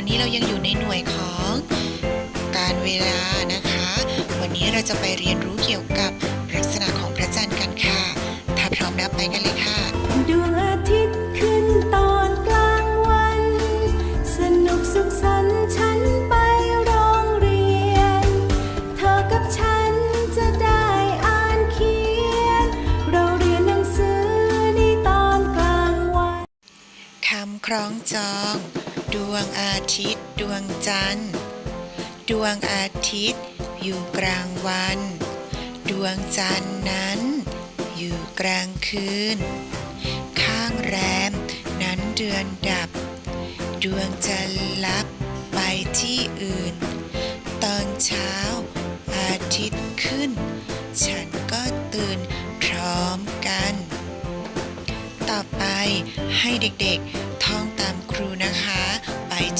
วันนี้เรายังอยู่ในหน่วยของการเวลานะคะ วันนี้เราจะไปเรียนรู้เกี่ยวกับลักษณะของพระจันทร์กันค่ะ ถ้าพร้อมแล้วไปกันเลยค่ะ ดวงอาทิตย์ขึ้นตอนกลางวัน สนุกสุขสันต์ฉันไปโรงเรียน เธอกับฉันจะได้อ่านเขียน เราเรียนหนังสือในตอนกลางวันคำคล้องจอง ดวงอาทิตย์ ดวงจันทร์ ดวงอาทิตย์ อยู่กลางวัน ดวงจันทร์นั้น อยู่กลางคืน ข้างแรมนั้นเดือนดับ ดวงจะลับไปที่อื่น ตอนเช้า อาทิตย์ขึ้น ฉันก็ตื่นพร้อมกัน ต่อไปให้เด็กๆ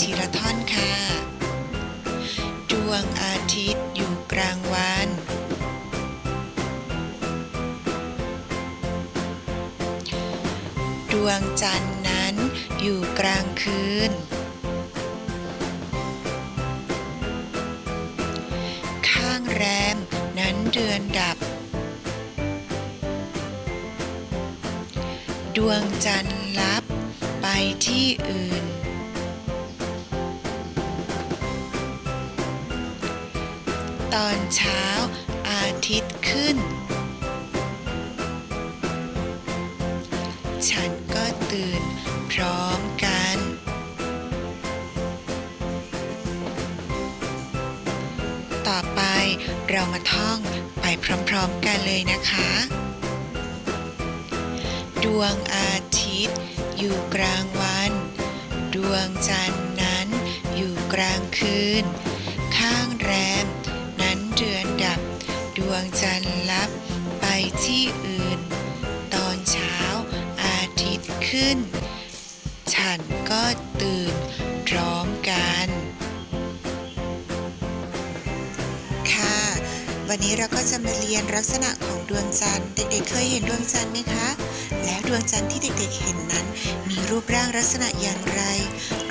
ทีละท่อนค่ะ ดวงอาทิตย์อยู่กลางวัน ดวงจันทร์นั้นอยู่กลางคืน ข้างแรมนั้นเดือนดับ ดวงจันทร์ลับไปที่อื่น ตอนเช้า อาทิตย์ขึ้น ฉันก็ตื่นพร้อมกัน ต่อไปเรามาท่องไปพร้อมๆกันเลยนะคะ ดวงอาทิตย์อยู่กลางวัน ดวงจันทร์นั้นอยู่กลางคืน ข้างแรม เดือนดับ ดวงจันทร์ลับไปที่อื่น ตอนเช้าอาทิตย์ขึ้น ฉันก็ตื่นพร้อมกัน ค่ะ วันนี้เราก็จะมาเรียนลักษณะของดวงจันทร์ เด็กๆ เคยเห็นดวงจันทร์ไหมคะ แล้วดวงจันทร์ที่เด็กๆ เห็นนั้น มีรูปร่างลักษณะอย่างไร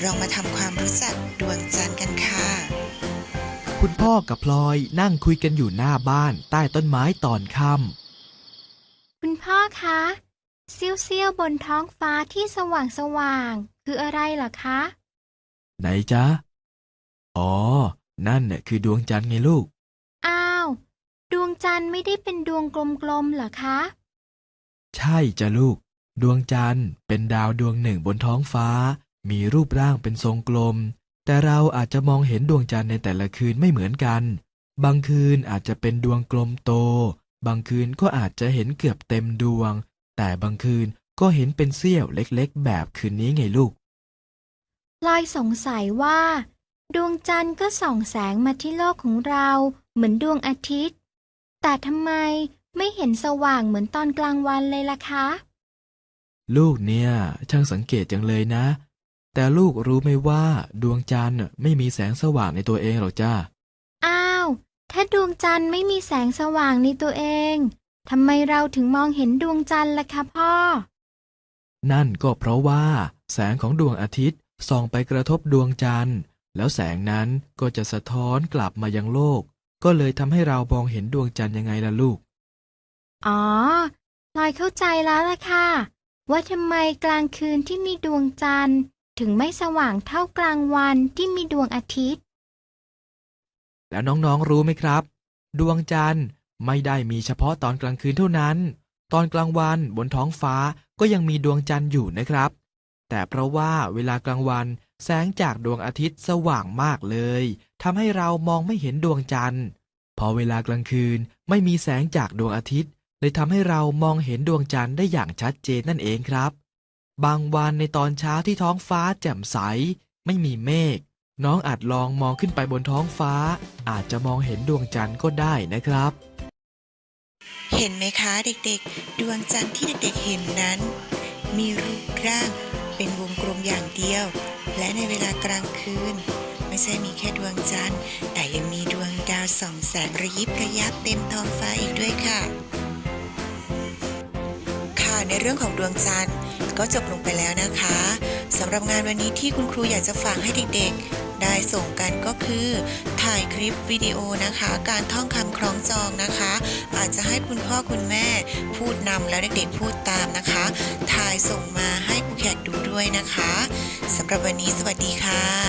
ลองมาทำความรู้จักดวงจันทร์กันค่ะ พ่อกับพลอยนั่งคุยกันอยู่หน้าบ้านใต้ต้นไม้ตอนค่คุณพ่อคะเสี้ยวๆบนท้องฟ้าที่สว่างสว่างๆคืออะไรเหรอคะำไหนจ๊ะ อ๋อ นั่นน่ะคือดวงจันทร์ไงลูก อ้าว ดวงจันทร์ไม่ได้เป็นดวงกลมๆเหรอคะ ใช่จ้ะลูก ดวงจันทร์เป็นดาวดวงหนึ่งบนท้องฟ้า มีรูปร่างเป็นทรงกลม แต่เราอาจจะมองเห็นดวงจันทร์ในแต่ละคืนไม่เหมือนกัน บางคืนอาจจะเป็นดวงกลมโต บางคืนก็อาจจะเห็นเกือบเต็มดวง แต่บางคืนก็เห็นเป็นเสี้ยวเล็กๆ แบบคืนนี้ไงลูกลอยสงสัยว่า ดวงจันทร์ก็ส่องแสงมาที่โลกของเราเหมือนดวงอาทิตย์ แต่ทำไมไม่เห็นสว่างเหมือนตอนกลางวันเลยล่ะคะ ลูกเนี่ย ช่างสังเกตจังเลยนะ แต่ลูกรู้ไหมว่าดวงจันทร์น่ะไม่มีแสงสว่างในตัวเองหรอกจ้า อ้าว ถ้าดวงจันทร์ไม่มีแสงสว่างในตัวเองทำไมเราถึงมองเห็นดวงจันทร์ล่ะคะพ่อ นั่นก็เพราะว่า แสงของดวงอาทิตย์ส่องไปกระทบดวงจันทร์ แล้วแสงนั้นก็จะสะท้อนกลับมายังโลก ก็เลยทำให้เรามองเห็นดวงจันทร์ยังไงล่ะลูก อ๋อพลอยเข้าใจแล้วล่ะค่ะ ว่าทำไมกลางคืนที่มีดวงจันทร์ ถึงไม่สว่างเท่ากลางวันที่มีดวงอาทิตย์ แล้วน้องๆรู้ไหมครับ ดวงจันทร์ไม่ได้มีเฉพาะตอนกลางคืนเท่านั้น ตอนกลางวันบนท้องฟ้าก็ยังมีดวงจันทร์อยู่นะครับ แต่เพราะว่าเวลากลางวันแสงจากดวงอาทิตย์สว่างมากเลยทำให้เรามองไม่เห็นดวงจันทร์ พอเวลากลางคืนไม่มีแสงจากดวงอาทิตย์เลยทำให้เรามองเห็นดวงจันทร์ได้อย่างชัดเจนนั่นเองครับ บางวันในตอนเช้าที่ท้องฟ้าแจ่มใส ไม่มีเมฆ น้องอาจลองมองขึ้นไปบนท้องฟ้า อาจจะมองเห็นดวงจันทร์ก็ได้นะครับ เห็นไหมคะเด็กๆ ดวงจันทร์ที่เด็กๆเห็นนั้น มีรูปร่างเป็นวงกลมอย่างเดียว และในเวลากลางคืน ไม่ใช่มีแค่ดวงจันทร์ แต่ยังมีดวงดาวส่องแสงระยิบระยับเต็มท้องฟ้าอีกด้วยค่ะค่ะ ในเรื่องของดวงจันทร์ ก็จบลงไปแล้วนะคะสำหรับงานวันนี้ที่คุณครูอยากจะฝากให้เด็กๆ ได้ส่งกันก็คือ ถ่ายคลิปวิดีโอนะคะ การท่องคำคล้องจองนะคะ อาจจะให้คุณพ่อคุณแม่พูดนำแล้วเด็กๆพูดตามนะคะ ถ่ายส่งมาให้ครูแขกดูด้วยนะคะสำหรับวันนี้สวัสดีค่ะ